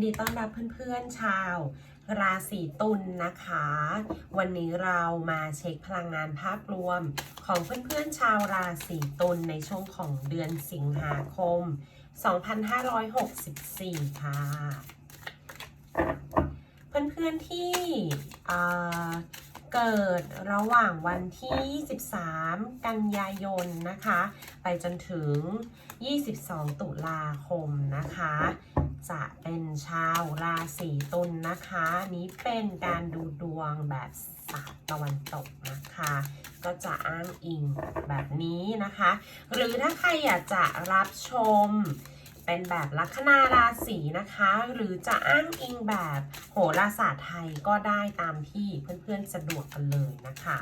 สวัสดีต้อนรับเพื่อนๆชาว ราศีตุลนะคะ วันนี้เรามาเช็คพลังงานภาพรวม ของเพื่อนๆชาวราศีตุลในช่วงของเดือนสิงหาคม 2564 ค่ะ เพื่อนๆที่เกิดระหว่างวันที่ 23 กันยายนนะคะ ไปจนถึง 22 ตุลาคมนะคะ จะเป็นชาวราศีตุลนะคะ นี้เป็นการดูดวงแบบศาสตร์ตะวันตกนะคะ ก็จะอ้างอิงแบบนี้นะคะ หรือถ้าใครอยากจะรับชมเป็นแบบลัคนาราศีนะคะ หรือจะอ้างอิงแบบโหราศาสตร์ไทยก็ได้ตามที่เพื่อนๆสะดวกกันเลยนะคะ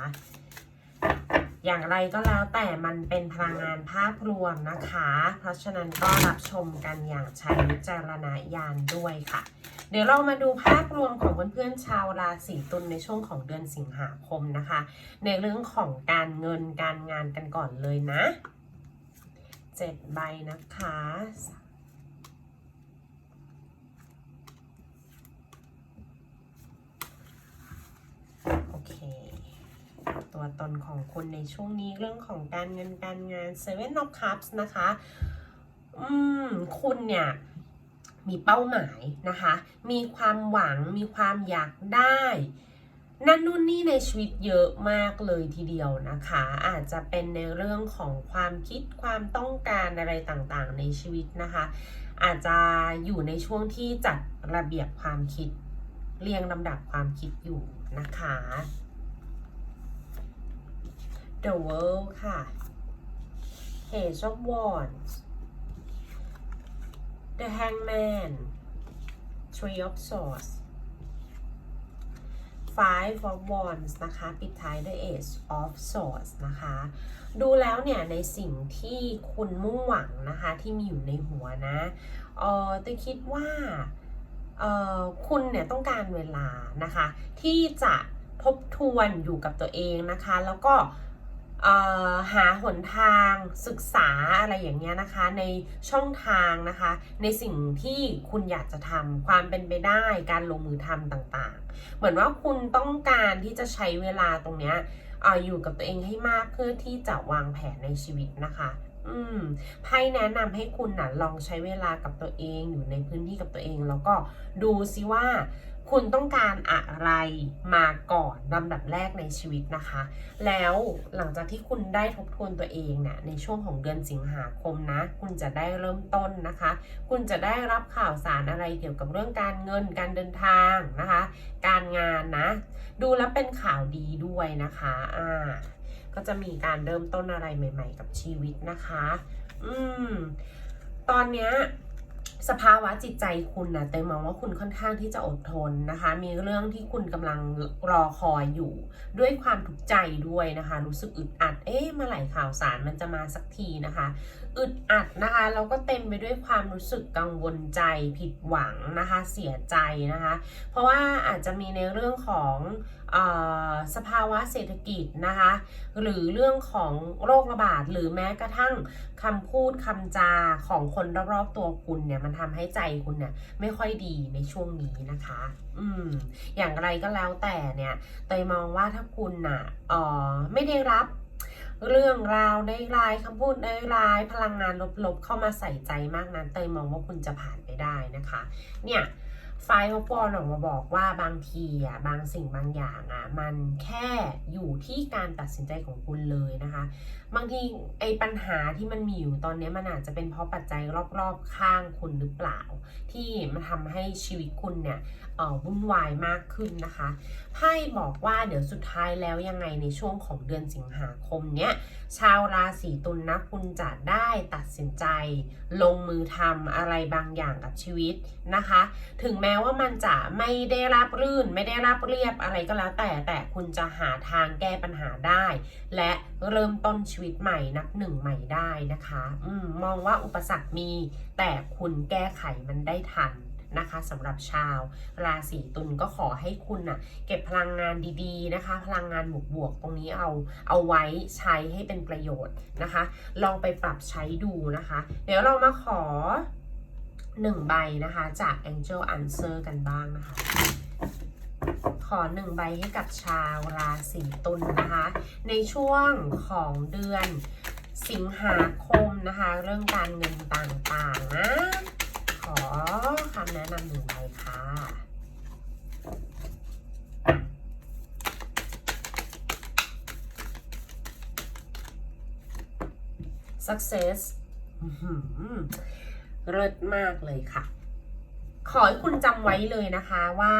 อย่างไรก็แล้วแต่มันเป็นพลังงานภาพรวมนะคะ เพราะฉะนั้นก็รับชมกันอย่างใช้วิจารณญาณด้วยค่ะ เดี๋ยวเรามาดูภาพรวมของเพื่อนๆชาวราศีตุลในช่วงของเดือนสิงหาคมนะคะ ในเรื่องของการเงินการงานกันก่อนเลยนะเจ็ดใบนะคะโอเค ตัวตนของคุณในช่วงนี้เรื่องของการเงินการงาน Seven of Cups นะคะ อืม คุณเนี่ยมีเป้าหมายนะคะ มีความหวัง มีความอยากได้ นั่นนู่นนี่ในชีวิตเยอะมากเลยทีเดียวนะคะ อาจจะเป็นในเรื่องของความคิดความต้องการอะไรต่างๆ ในชีวิตนะคะ อาจจะอยู่ในช่วงที่จัดระเบียบความคิด เรียงลำดับความคิดอยู่นะคะ The World ค่ะ Page of Wands The Hangman Three of Swords Five of Wands นะคะ ปิดท้ายด้วย Ace of Swords นะคะ ดูแล้วเนี่ย ในสิ่งที่คุณมุ่งหวังนะคะ ที่มีอยู่ในหัวนะเออต่คิดว่าเอ่อคุณเนี่ย ต้องการเวลานะคะ ที่จะทบทวนอยู่กับตัวเองนะคะ แล้วก็ หาหนทางศึกษาอะไรอย่างเงี้ยนะคะ ในช่องทางนะคะ ในสิ่งที่คุณอยากจะทำความเป็นไปได้การลงมือทำต่างๆ เหมือนว่าคุณต้องการที่จะใช้เวลาตรงเนี้ยอออยู่กับตัวเองให้มากเพื่อที่จะวางแผนในชีวิตนะคะอืมไพ่แนะนำให้คุณนะลองใช้เวลากับตัวเองอยู่ในพื้นที่กับตัวเอง แล้วก็ดูซิว่า คุณต้องการอะไรมาก่อนลำดับแรกในชีวิตนะคะ แล้วหลังจากที่คุณได้ทบทวนตัวเองเนี่ยในช่วงของเดือนสิงหาคมนะ คุณจะได้เริ่มต้นนะคะ คุณจะได้รับข่าวสารอะไรเกี่ยวกับเรื่องการเงินการเดินทางนะคะ การงานนะ ดูแล้วเป็นข่าวดีด้วยนะคะอ่าก็จะมีการเริ่มต้นอะไรใหม่ ๆ กับชีวิตนะคะ อืมตอนเนี้ย สภาวะจิตใจคุณนะเตยมองว่าคุณค่อนข้างที่จะอดทนนะคะ มีเรื่องที่คุณกำลังรอคอยอยู่ ด้วยความทุกข์ใจด้วยนะคะ รู้สึกอึดอัด เอ๊ะเมื่อไหร่ข่าวสารมันจะมาสักทีนะคะ อึดอัดนะคะแล้วก็เต็มไปด้วยความรู้สึกกังวลใจผิดหวังนะคะเสียใจนะคะ เพราะว่าอาจจะมีในเรื่องของออสภาวะเศรษฐกิจนะคะหรือเรื่องของโรคระบาดหรือแม้กระทั่งคำพูดคำจาของคนรอบๆตัวคุณเนี่ยมันทำให้ใจคุณเนี่ยไม่ค่อยดีในช่วงนี้นะคะ อืมอย่างไรก็แล้วแต่เนี่ยเตยมองว่าถ้าคุณน่ะไม่ได้รับ เรื่องราวได้ร้ายคำพูดได้ร้ายพลังงานลบๆ เข้ามาใส่ใจมากนั้นเตยมองว่าคุณจะผ่านไปได้นะคะ เนี่ยไฟล์เขาปอนออกมาบอกว่าบางทีอะบางสิ่งบางอย่างอะมันแค่อยู่ที่การตัดสินใจของคุณเลยนะคะ บางทีไอ้ปัญหาที่มันมีอยู่ตอนนี้มันอาจจะเป็นเพราะปัจจัยรอบๆข้างคุณหรือเปล่า ที่มันทำให้ชีวิตคุณเนี่ยวุ่นวายมากขึ้นนะคะไพ่บอกว่าเดี๋ยวสุดท้ายแล้วยังไงในช่วงของเดือนสิงหาคมเนี้ยชาวราศีตุลนะคุณจะได้ตัดสินใจ ลงมือทำอะไรบางอย่างกับชีวิตนะคะ ถึงแม้ว่ามันจะไม่ได้รับรื่น ไม่ได้รับเรียบอะไรก็แล้วแต่แต่คุณจะหาทางแก้ปัญหาได้ และเริ่มต้นชีีวิตใหม่นับหนึ่งใหม่ได้นะคะอมมองว่าอุปสรรคมี แต่คุณแก้ไขมันได้ทันนะคะสำหรับชาว ราศีตุลก็ขอให้คุณน่ะเก็บพลังงานดีๆนะคะ พลังงานบวกๆตรงนี้เอาเอาไว้ใช้ให้เป็นประโยชน์นะคะ ลองไปปรับใช้ดูนะคะ เดี๋ยวเรามาขอหนึ่งใบนะคะ จาก Angel Answer กันบ้างนะคะ ขอหนึ่งใบให้กับชาวราศีตุลนะคะ ในช่วงของเดือนสิงหาคมนะคะ เรื่องการเงินต่างๆนะ ขอคำแนะนำหนึ่งใบค่ะ success เลิศมากเลยค่ะ ขอให้คุณจำไว้เลยนะคะว่า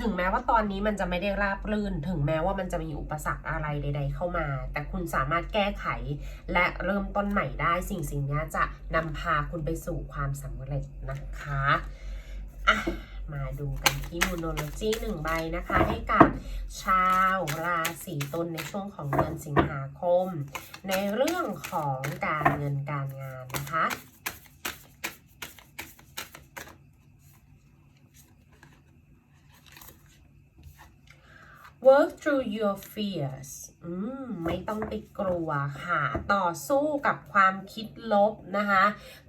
ถึงแม้ว่าตอนนี้มันจะไม่ได้ราบรื่น ถึงแม้ว่ามันจะมีอุปสรรคอะไรใด ๆ เข้ามา แต่คุณสามารถแก้ไข และเริ่มต้นใหม่ได้ สิ่งสิ่งนี้จะนำพาคุณไปสู่ความสำเร็จนะคะอะมาดูกันที่มูโนโลจีหนึ่งใบนะคะ ให้กับชาวราศีตุลในช่วงของเดือนสิงหาคม ในเรื่องของการเงินการงานนะคะ work through your fears อืมไม่ต้องไปกลัวค่ะ ต่อสู้กับความคิดลบนะคะ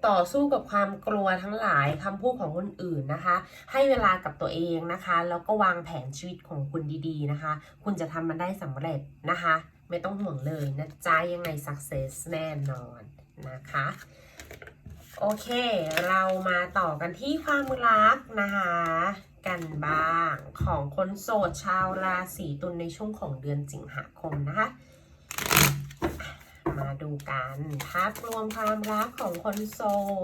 ต่อสู้กับความกลัวทั้งหลายคำพูดของคนอื่นนะคะ ให้เวลากับตัวเองนะคะ แล้วก็วางแผนชีวิตของคุณดีๆนะคะ คุณจะทำมันได้สำเร็จนะคะ ไม่ต้องห่วงเลยนะจ๊ะยังไง success แน่นอนนะคะโอเค เรามาต่อกันที่ความรักนะคะ กันบ้างของคนโสดชาวราศีตุลในช่วงของเดือนสิงหาคมนะคะ มาดูกันภาพรวมความรักของคนโส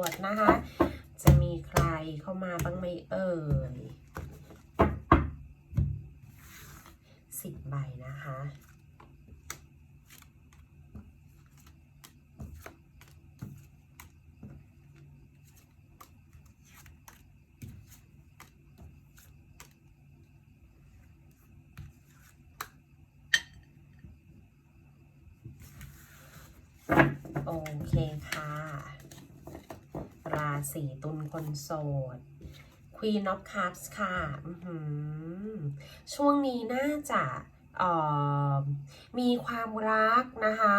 ดนะคะ จะมีใครเข้ามาบ้างไหมเอ่ยสิบใบนะคะ เคค่ะ ราศีตุลคนโสด Queen of Cups ค่ะช่วงนี้น่าจะออมีความรักนะคะ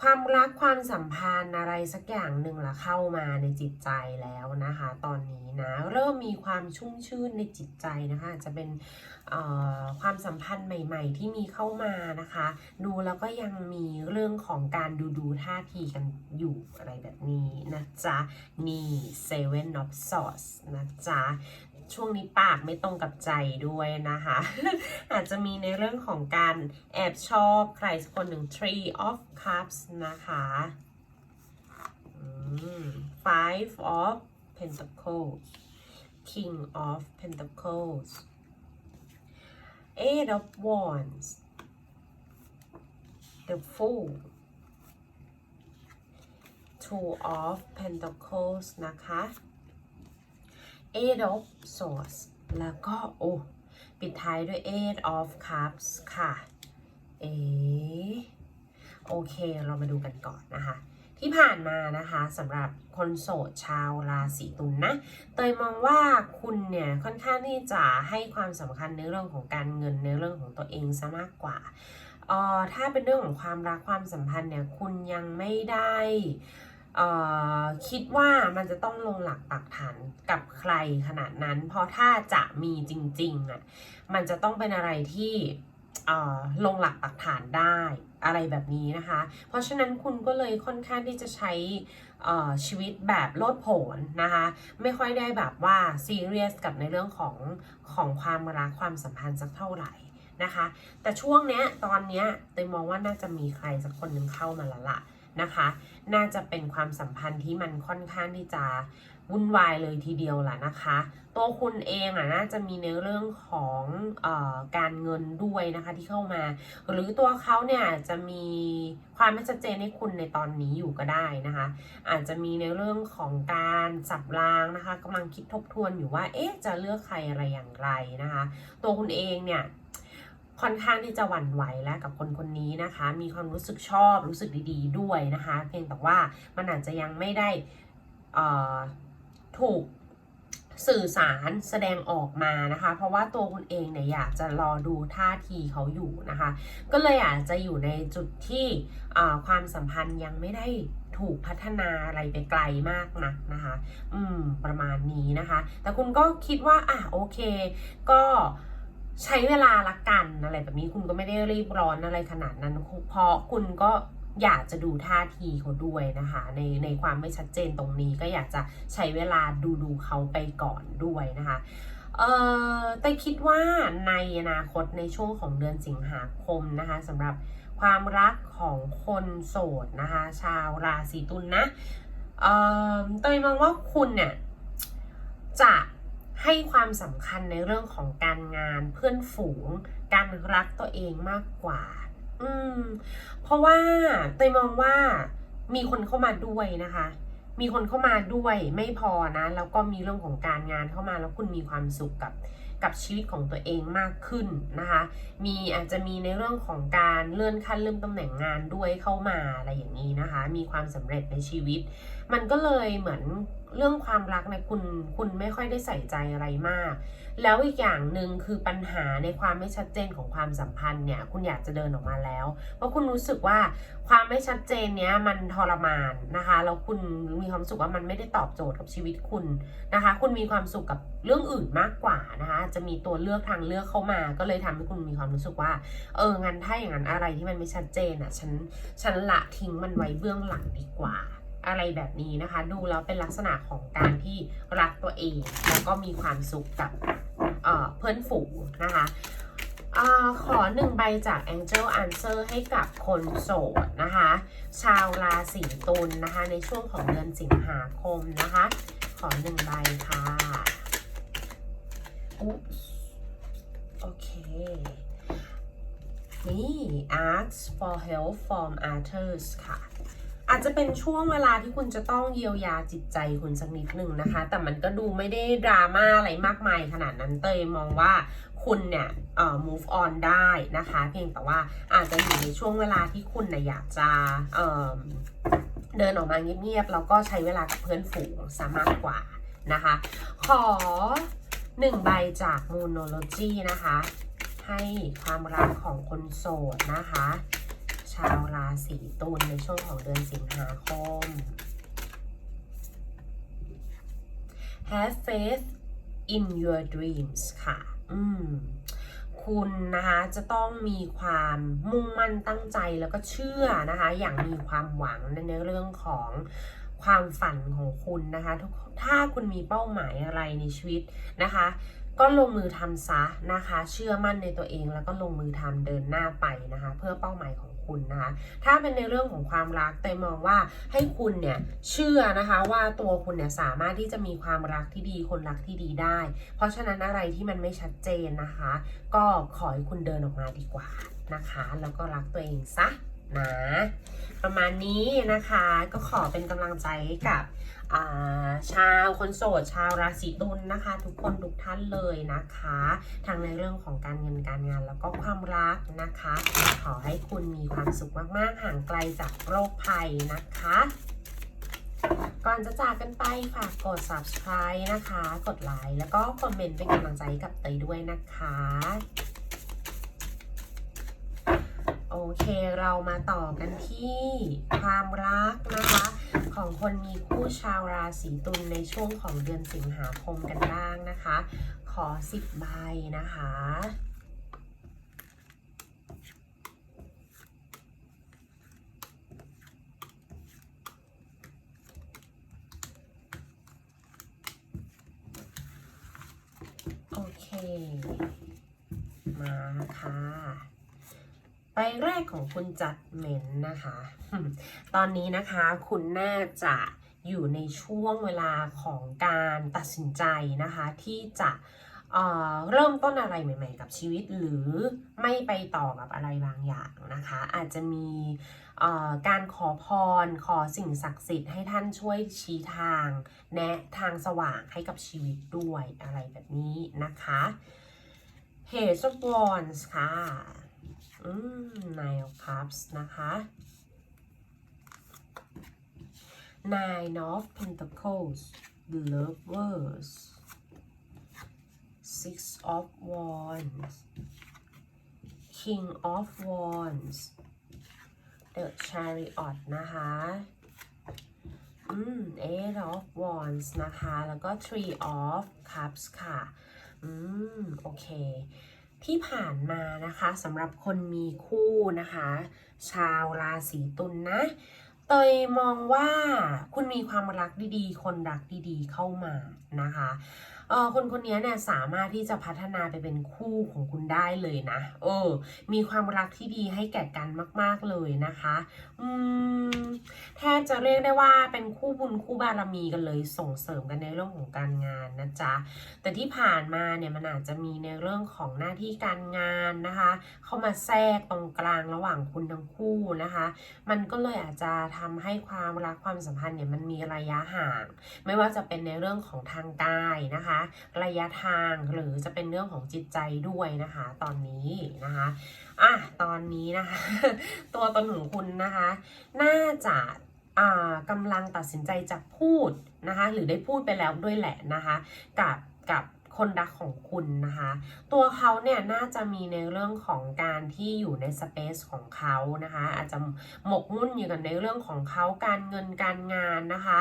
ความรักความสัมพันธ์อะไรสักอย่างหนึ่งละเข้ามาในจิตใจแล้วนะคะ ตอนนี้นะเริ่มมีความชุ่มชื่นในจิตใจนะคะอาจจะเป็นความสัมพันธ์ใหม่ ๆ ที่มีเข้ามานะคะ ดูแล้วก็ยังมีเรื่องของการดูดูท่าทีกันอยู่อะไรแบบนี้นะจ๊ะนี่ Seven of Swords นะจ๊ะ ช่วงนี้ปากไม่ตรงกับใจด้วยนะคะ อาจจะมีในเรื่องของการแอบชอบใครสักคนหนึ่ง Three of Cups นะคะ Five of Pentacles King of Pentacles Eight of Wands The Fool Two of Pentacles นะคะ Eight of Swords แล้วก็โอ้ปิดท้ายด้วย Eight of Cups ค่ะ เอโอเค เรามาดูกันก่อนนะคะ ที่ผ่านมานะคะสำหรับคนโสดชาวราศีตุลนนะเตยมองว่าคุณเนี่ยค่อนข้างที่จะให้ความสำคัญในเรื่องของการเงินในเรื่องของตัวเองซะมากกว่าอ่อถ้าเป็นเรื่องของความรักความสัมพันธ์เนี่ยคุณยังไม่ได้ คิดว่ามันจะต้องลงหลักปักฐานกับใครขนาดนั้น เพราะถ้าจะมีจริงๆอะมันจะต้องเป็นอะไรที่ลงหลักปักฐานได้อะไรแบบนี้นะคะ เพราะฉะนั้นคุณก็เลยค่อนข้างที่จะใช้ชีวิตแบบโลดโผนนะคะ ไม่ค่อยได้แบบว่าซีเรียสกับในเรื่องของของความรักความสัมพันธ์สักเท่าไหร่นะคะ แต่ช่วงเนี้ยตอนเนี้ยเตยมองว่าน่าจะมีใครสักคนหนึ่งเข้ามาล้วล่ะ นะคะ น่าจะเป็นความสัมพันธ์ที่มันค่อนข้างที่จะวุ่นวายเลยทีเดียวล่ะนะคะ ตัวคุณเองอะน่าจะมีในเรื่องของออการเงินด้วยนะคะที่เข้ามา หรือตัวเขาเนี่ยจะมีความไม่ชัดเจนให้คุณในตอนนี้อยู่ก็ได้นะคะ อาจจะมีในเรื่องของการสับรางนะคะกำลังคิดทบทวนอยู่ว่าเอ๊ะจะเลือกใครอะไรอย่างไรนะคะ ตัวคุณเองเนี่ย ค่อนข้างที่จะหวั่นไหวแล้วกับคนคนนี้นะคะ มีความรู้สึกชอบรู้สึกดีๆ ด้วยนะคะ เพียงแต่ว่ามันอาจจะยังไม่ได้ถูกสื่อสารแสดงออกมานะคะ เพราะว่าตัวคุณเองเนี่ยอยากจะรอดูท่าทีเขาอยู่นะคะ ก็เลยอาจจะอยู่ในจุดที่ความสัมพันธ์ยังไม่ได้ถูกพัฒนาอะไรไปไกลมากนักนะคะ อืม ประมาณนี้นะคะ แต่คุณก็คิดว่า อะ โอเค ก็ ใช้เวลาละกันอะไรแบบนี้คุณก็ไม่ได้รีบร้อนอะไรขนาดนั้น เพราะคุณก็อยากจะดูท่าทีเขาด้วยนะคะ ในในความไม่ชัดเจนตรงนี้ก็อยากจะใช้เวลาดูดูเขาไปก่อนด้วยนะคะเออแต่คิดว่าในอนาคตในช่วงของเดือนสิงหาคมนะคะสำหรับความรักของคนโสดนะคะ ชาวราศีตุลนะเออเตยมองว่าคุณเนี่ยจะ ให้ความสำคัญในเรื่องของการงานเพื่อนฝูง การรักตัวเองมากกว่า อืม เพราะว่าเตยมองว่ามีคนเข้ามาด้วยนะคะ มีคนเข้ามาด้วยไม่พอนะ แล้วก็มีเรื่องของการงานเข้ามาแล้วคุณมีความสุขกับกับชีวิตของตัวเองมากขึ้นนะคะ มีอาจจะมีในเรื่องของการเลื่อนขั้นเลื่อนตำแหน่งงานด้วยเข้ามาอะไรอย่างนี้นะคะ มีความสำเร็จในชีวิต มันก็เลยเหมือนเรื่องความรักเนคุณคุณไม่ค่อยได้ใส่ใจอะไรมาก แล้วอีกอย่างหนึ่งคือปัญหาในความไม่ชัดเจนของความสัมพันธ์เนี่ยคุณอยากจะเดินออกมาแล้ว เพราะคุณรู้สึกว่าความไม่ชัดเจนเนี้ยมันทรมานนะคะแล้วคุณมีความสึกว่ามันไม่ได้ตอบโจทย์กับชีวิตคุณนะคะ คุณมีความสุขกับเรื่องอื่นมากกว่านะคะจะมีตัวเลือกทางเลือกเข้ามา ก็เลยทำให้คุณมีความรู้สึกว่า เอองั้นถ้าอย่างนั้นอะไรที่มันไม่ชัดเจนอะฉันฉันละทิ้งมันไว้เบื้องหลังดีกว่า อะไรแบบนี้นะคะ ดูแล้วเป็นลักษณะของการที่รักตัวเอง แล้วก็มีความสุขกับเเพื่อนฝูงนะคะอขอหนึ่งใบจาก Angel Answer ให้กับคนโสดนะคะ ชาวราศีตุลนะคะ ในช่วงของเดือนสิงหาคมนะคะ ขอหนึ่งใบค่ะอุ๊โอเคนี่ asks for help from others ค่ะ อาจจะเป็นช่วงเวลาที่คุณจะต้องเยียวยาจิตใจคุณสักนิดหนึ่งนะคะ แต่มันก็ดูไม่ได้ดราม่าอะไรมากมายขนาดนั้นเตยมองว่าคุณเนี่ยเอ่อ move on ได้นะคะ เพียงแต่ว่าอาจจะอยู่ในช่วงเวลาที่คุณเนี่ยอยากจะเอ่อเดินออกมาเงียบๆแล้วก็ใช้เวลากับเพื่อนฝูงซะมากกว่านะคะ ขอหนึ่งใบจาก Moonology นะคะ ให้ความรักของคนโสดนะคะ ชาวราศีตุลในช่วงของเดือนสิงหาคม Have faith in your dreams ค่ะ อืม คุณนะคะจะต้องมีความมุ่งมั่นตั้งใจแล้วก็เชื่อนะคะ อย่างมีความหวังในเรื่องของความฝันของคุณนะคะทุกถ้าคุณมีเป้าหมายอะไรในชีวิตนะคะ ก็ลงมือทำซะนะคะ เชื่อมั่นในตัวเองแล้วก็ลงมือทำเดินหน้าไปนะคะ เพื่อเป้าหมายของ คุณนะคะถ้าเป็นในเรื่องของความรักเตยมองว่าให้คุณเนี่ยเชื่อนะคะว่าตัวคุณเนี่ยสามารถที่จะมีความรักที่ดีคนรักที่ดีได้ เพราะฉะนั้นอะไรที่มันไม่ชัดเจนนะคะ ก็ขอให้คุณเดินออกมาดีกว่านะคะ แล้วก็รักตัวเองซะนะประมาณนี้นะคะก็ขอเป็นกำลังใจให้กับ ชาวคนโสดชาวราศีตุลนะคะ ทุกคนทุกท่านเลยนะคะทั้งในเรื่องของการเงินการงานแล้วก็ความรักนะคะ ขอให้คุณมีความสุขมากๆ ห่างไกลจากโรคภัยนะคะก่อนจะจากกันไปฝากกด subscribe นะคะ กดไลค์แล้วก็คอมเมนต์เป็นกำลังใจกับเตยด้วยนะคะ โอเคเรามาต่อกันที่ความรักนะคะ ของคนมีคู่ชาวราศีตุลในช่วงของเดือนสิงหาคมกันบ้างนะคะ ขอ 10 ใบนะคะ โอเค มาค่ะ ใบแรกของ คุณจัดเหม็นนะคะ ตอนนี้นะคะคุณน่าจะอยู่ในช่วงเวลาของการตัดสินใจนะคะ ที่จะเเริ่มต้นอะไรใหม่ ๆ กับชีวิตหรือไม่ไปต่อกับอะไรบางอย่างนะคะ อาจจะมีการขอพรขอสิ่งศักดิ์สิทธิ์ให้ท่านช่วยชี้ทาง แนะทางสว่างให้กับชีวิตด้วยอะไรแบบนี้นะคะ Page of Wands ค่ะ อืม Nine of Cups นะคะ Nine of Pentacles The Lovers Six of Wands King of Wands The Chariot นะคะ อืม eight of wands นะคะ แล้วก็ three of cups ค่ะ อืม โอเค ที่ผ่านมานะคะสำหรับคนมีคู่นะคะ ชาวราศีตุลนนะเตยมองว่าคุณมีความรักดีๆ คนรักดีๆเข้ามานะคะ เออคนคนนี้เนี่ยสามารถที่จะพัฒนาไปเป็นคู่ของคุณได้เลยนะเออ มีความรักที่ดีให้แก่กันมาก ๆเลยนะคะอืมแทบจะเรียกได้ว่าเป็นคู่บุญคู่บารมีกันเลยส่งเสริมกันในเรื่องของการงานนะจ๊ะแต่ที่ผ่านมาเนี่ยมันอาจจะมีในเรื่องของหน้าที่การงานนะคะ เข้ามาแทรกตรงกลางระหว่างคุณทั้งคู่นะคะ มันก็เลยอาจจะทำให้ความรักความสัมพันธ์เนี่ยมันมีระยะห่าง ไม่ว่าจะเป็นในเรื่องของทางกายนะคะระยะทางหรือจะเป็นเรื่องของจิตใจด้วยนะคะ ตอนนี้นะคะอะตอนนี้นะคะ ตัวตนของคุณนะคะ น่าจะกำลังตัดสินใจจะพูดนะคะ หรือได้พูดไปแล้วด้วยแหละนะคะ กับกับ คนรักของคุณนะคะ ตัวเขาเนี่ยน่าจะมีในเรื่องของการที่อยู่ในสเปซของเขานะคะ อาจจะหมกมุ่นอยู่กับในเรื่องของเขาการเงินการงานนะคะ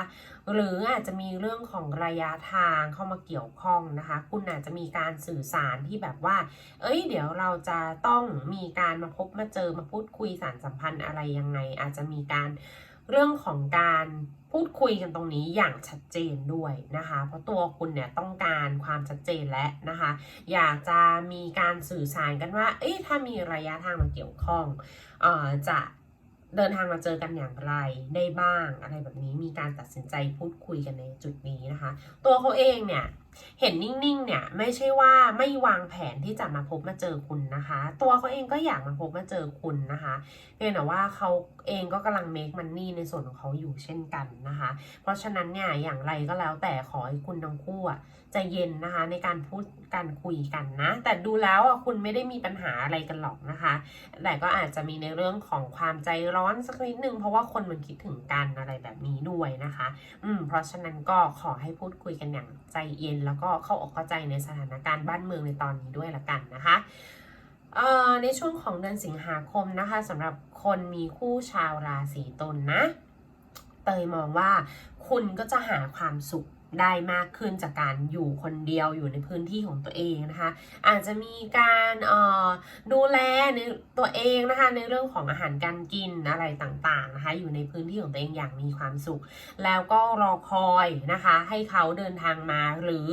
หรืออาจจะมีเรื่องของระยะทางเข้ามาเกี่ยวข้องนะคะ คุณอาจจะมีการสื่อสารที่แบบว่า เอ้ย เดี๋ยวเราจะต้องมีการมาพบมาเจอมาพูดคุยสารสัมพันธ์อะไรยังไง อาจจะมีการเรื่องของการ พูดคุยกันตรงนี้อย่างชัดเจนด้วยนะคะ เพราะตัวคุณเนี่ยต้องการความชัดเจนและนะคะ อยากจะมีการสื่อสารกันว่า เอ้ยถ้ามีระยะทางมาเกี่ยวข้องเอ่อจะเดินทางมาเจอกันอย่างไรได้บ้างอะไรแบบนี้มีการตัดสินใจพูดคุยกันในจุดนี้นะคะ ตัวเขาเองเนี่ยเห็นนิ่งๆเนี่ยไม่ใช่ว่าไม่วางแผนที่จะมาพบมาเจอคุณนะคะ ตัวเขาเองก็อยากมาพบมาเจอคุณนะคะเพียงแต่ว่าเขา เองก็กำลัง make money ในส่วนของเขาอยู่เช่นกันนะคะ เพราะฉะนั้นเนี่ยอย่างไรก็แล้วแต่ขอให้คุณทั้งคู่อะใจเย็นนะคะในการพูดการคุยกันนะ แต่ดูแล้วอะคุณไม่ได้มีปัญหาอะไรกันหรอกนะคะ แต่ก็อาจจะมีในเรื่องของความใจร้อนสักนิดนึงเพราะว่าคนมันคิดถึงกันอะไรแบบนี้ด้วยนะคะ อืมเพราะฉะนั้นก็ขอให้พูดคุยกันอย่างใจเย็น แล้วก็เข้าอกเข้าใจในสถานการณ์บ้านเมืองในตอนนี้ด้วยละกันนะคะ ในช่วงของเดือนสิงหาคมนะคะสำหรับคนมีคู่ชาวราศีตุลนนะ เตยมองว่าคุณก็จะหาความสุข ได้มากขึ้นจากการอยู่คนเดียวอยู่ในพื้นที่ของตัวเองนะคะ อาจจะมีการออดูแลในตัวเองนะคะในเรื่องของอาหารการกินอะไรต่างๆนะคะอยู่ในพื้นที่ของตัวเองอย่างมีความสุข แล้วก็รอคอยนะคะให้เขาเดินทางมา หรือ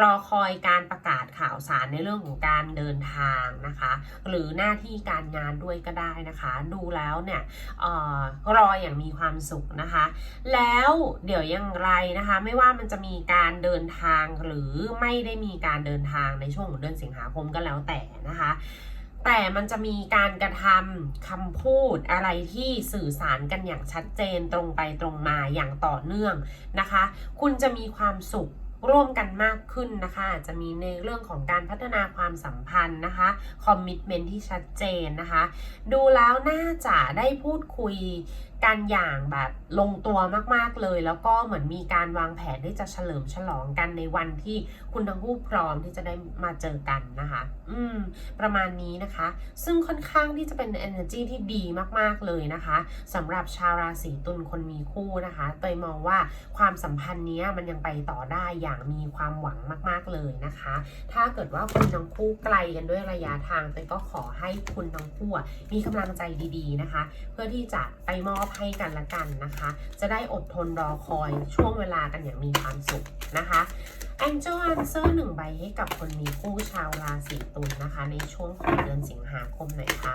รอคอยการประกาศข่าวสารในเรื่องของการเดินทางนะคะ หรือหน้าที่การงานด้วยก็ได้นะคะ ดูแล้วเนี่ยออรออย่างมีความสุขนะคะ แล้วเดี๋ยวอย่างไรนะคะ ไม่ว่ามันจะจะมีการเดินทางหรือไม่ได้มีการเดินทางในช่วงของเดือนสิงหาคมก็แล้วแต่นะคะ แต่มันจะมีการกระทำคำพูดอะไรที่สื่อสารกันอย่างชัดเจนตรงไปตรงมาอย่างต่อเนื่องนะคะ คุณจะมีความสุข ร่วมกันมากขึ้นนะคะอาจจะมีในเรื่องของการพัฒนาความสัมพันธ์นะคะคอมมิชเมนที่ชัดเจนนะคะ ดูแล้วน่าจะได้พูดคุยกันอย่างแบบลงตัวมากๆเลย แล้วก็เหมือนมีการวางแผนที่จะเฉลิมฉลองกันในวันที่คุณทั้งคู่พร้อมที่จะได้มาเจอกันนะคะ อืม ประมาณนี้นะคะ ซึ่งค่อนข้างที่จะเป็น energy ที่ดีมากๆเลยนะคะสำหรับชาวราศีตุลคนมีคู่นะคะเตยมองว่าความสัมพันธ์นี้มันยังไปต่อได้อย่างมีความหวังมาก ๆ เลยนะคะ ถ้าเกิดว่าคุณทั้งคู่ไกลกันด้วยระยะทางเตยก็ขอให้คุณทั้งคู่มีกำลังใจดีๆนะคะ เพื่อที่จะไปมอบให้กันละกันนะคะ จะได้อดทนรอคอยช่วงเวลากันอย่างมีความสุขนะคะ Angel Answer หนึ่งใบให้กับคนมีคู่ชาวราศีตุลนะคะ ในช่วงของเดือนสิงหาคมหน่อยค่ะ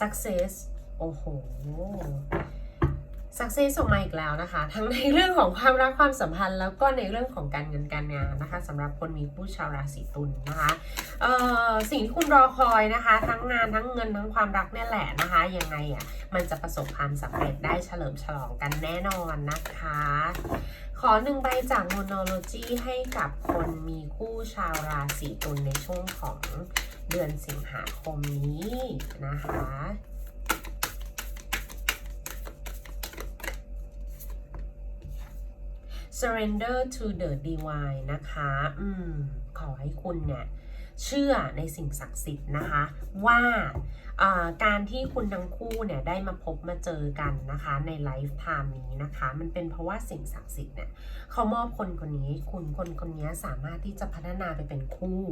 Success โอ้โห Success ออกมาอีกแล้วนะคะ ทั้งในเรื่องของความรักความสัมพันธ์ แล้วก็ในเรื่องของการเงินการงานนะคะสำหรับคนมีคู่ชาวราศีตุลนะคะเอ่อสิ่งที่คุณรอคอยนะคะ ทั้งงานทั้งเงินทั้งความรักเนี่ยแหละนะคะยังไงอะมันจะประสบความสำเร็จได้เฉลิมฉลองกันแน่นอนนะคะ ขอหนึ่งใบจาก Monology ให้กับคนมีคู่ชาวราศีตุลในช่วงของเดือนสิงหาคมนี้นะคะ surrender to the divine นะคะอืมขอให้คุณเนี่ยเชื่อในสิ่งศักดิ์สิทธิ์นะคะ ว่าอ่า การที่คุณทั้งคู่เนี่ยได้มาพบมาเจอกันนะคะในไลฟ์ไทม์นี้นะคะ มันเป็นเพราะว่าสิ่งศักดิ์สิทธิ์เนี่ยเขามอบคนคนนี้คุณคนคนนี้สามารถที่จะพัฒนาไปเป็นคู่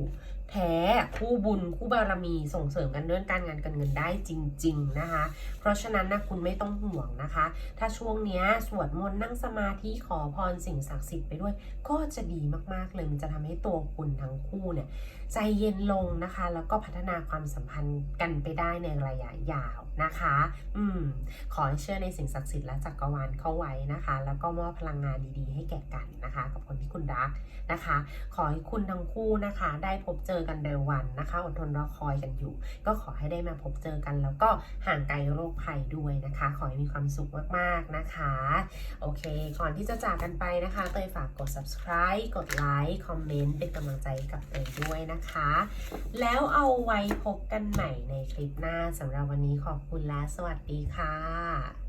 แท้คู่บุญคู่บารมีส่งเสริมกันเรื่องการงานการเงินได้จริง ๆนะคะ เพราะฉะนั้นนะคุณไม่ต้องห่วงนะคะ ถ้าช่วงนี้สวดมนต์นั่งสมาธิขอพรสิ่งศักดิ์สิทธิ์ไปด้วย ก็จะดีมากๆเลยมันจะทำให้ตัวคุณทั้งคู่เนี่ยใจเย็นลงนะคะ แล้วก็พัฒนาความสัมพันธ์กันไปได้ในระยะยาวนะคะ อืม ขอให้เชื่อในสิ่งศักดิ์สิทธิ์และจักรวาลเข้าไว้นะคะ แล้วก็มอบพลังงานดีๆ ให้แก่กันนะคะ กับคนที่คุณรักนะคะ ขอให้คุณทั้งคู่นะคะ ได้พบเจอกันเร็ววันนะคะ อดทนรอคอยกันอยู่ ก็ขอให้ได้มาพบเจอกัน แล้วก็ห่างไกลโรคภัยด้วยนะคะ ขอให้มีความสุขมากๆนะคะ โอเค ก่อนที่จะจากกันไปนะคะเตยฝากกด subscribe กดไลค์คอมเมนต์เป็นกำลังใจกับเตยด้วยนะคะ แล้วเอาไว้พบกันใหม่ในคลิปหน้าสำหรับวันนี้ขอบคุณและสวัสดีค่ะ